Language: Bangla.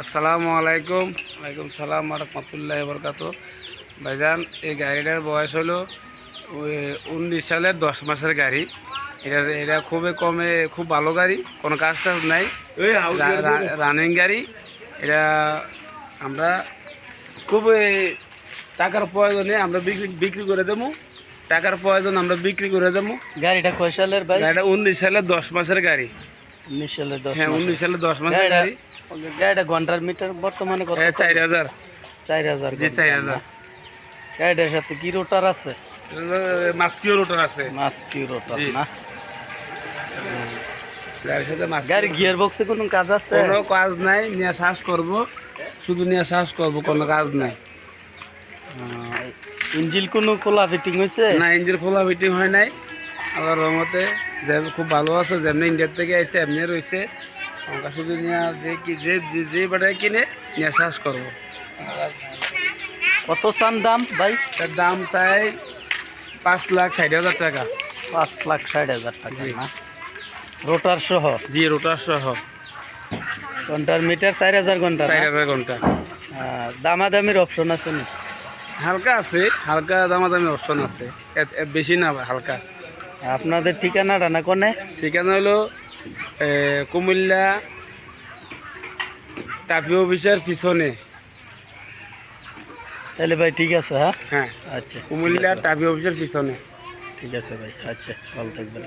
আসসালামু আলাইকুম। ওয়ালাইকুম সালাম রহমতুল্লাহ বরকাত ভাইজান এই গাড়িটার বয়স হলো ওই উনিশ সালের দশ মাসের গাড়ি। এটা এটা খুবই কমে খুব ভালো গাড়ি কোনো কাজ টাজ নাই। রানিং গাড়ি এটা আমরা খুব টাকার প্রয়োজনে আমরা বিক্রি বিক্রি করে দেবো। টাকার প্রয়োজন আমরা বিক্রি করে দেবো। গাড়িটা কয় সালের গাড়িটা উনিশ সালের দশ মাসের গাড়ি। উনিশ সালের দশ হ্যাঁ উনিশ সালের দশ মাসের গাড়ি। গাড়িটা ঘণ্টার মিটার বর্তমানে কত চার হাজার। চার হাজার জি চার হাজার। গাড়িটার সাথে কি রোটার আছে? মাস্কিও রোটার আছে। মাছ কি রোটার না? গাড়ি গিয়ার বক্সে কোনো কাজ আছে? কোনো কাজ নাই নিয়ে শ্বাস করব। শুধু নিয়ে শ্বাস করব কোনো কাজ নাই। ইঞ্জিল কোনো খোলা ফিটিং হয়েছে না ইঞ্জিন খোলা ফিটিং হয় নাই। আবার রমতে খুব ভালো আছে যেমনি ইন্ডিয়ার থেকে এসে এমনি রয়েছে আমরা শুধু নিয়ে যে কি যে যে- বাটায় কিনে নিয়ে শ্বাস করব। কত চান দাম ভাই? তার দাম চাই পাঁচ লাখ ষাট হাজার টাকা। পাঁচ লাখ ষাট হাজার টাকা। না? রোটার সহ? জি রোটার সহ। ঘণ্টার মিটার চার হাজার ঘণ্টা? চার হাজার ঘণ্টা। দামাদামির অপশন আছে না? হালকা আছে হালকা দামাদামি অপশন আছে। বেশি না হালকা। আপনাদের ঠিকানাটা না কোনে? ঠিকানা হলো কুমিল্লা টাপি অফিসের পিছনে। তাহলে ভাই ঠিক আছে হ্যাঁ? হ্যাঁ। আচ্ছা কুমিল্লা টাপি অফিসের পিছনে। ঠিক আছে ভাই আচ্ছা ভালো থাকবেন।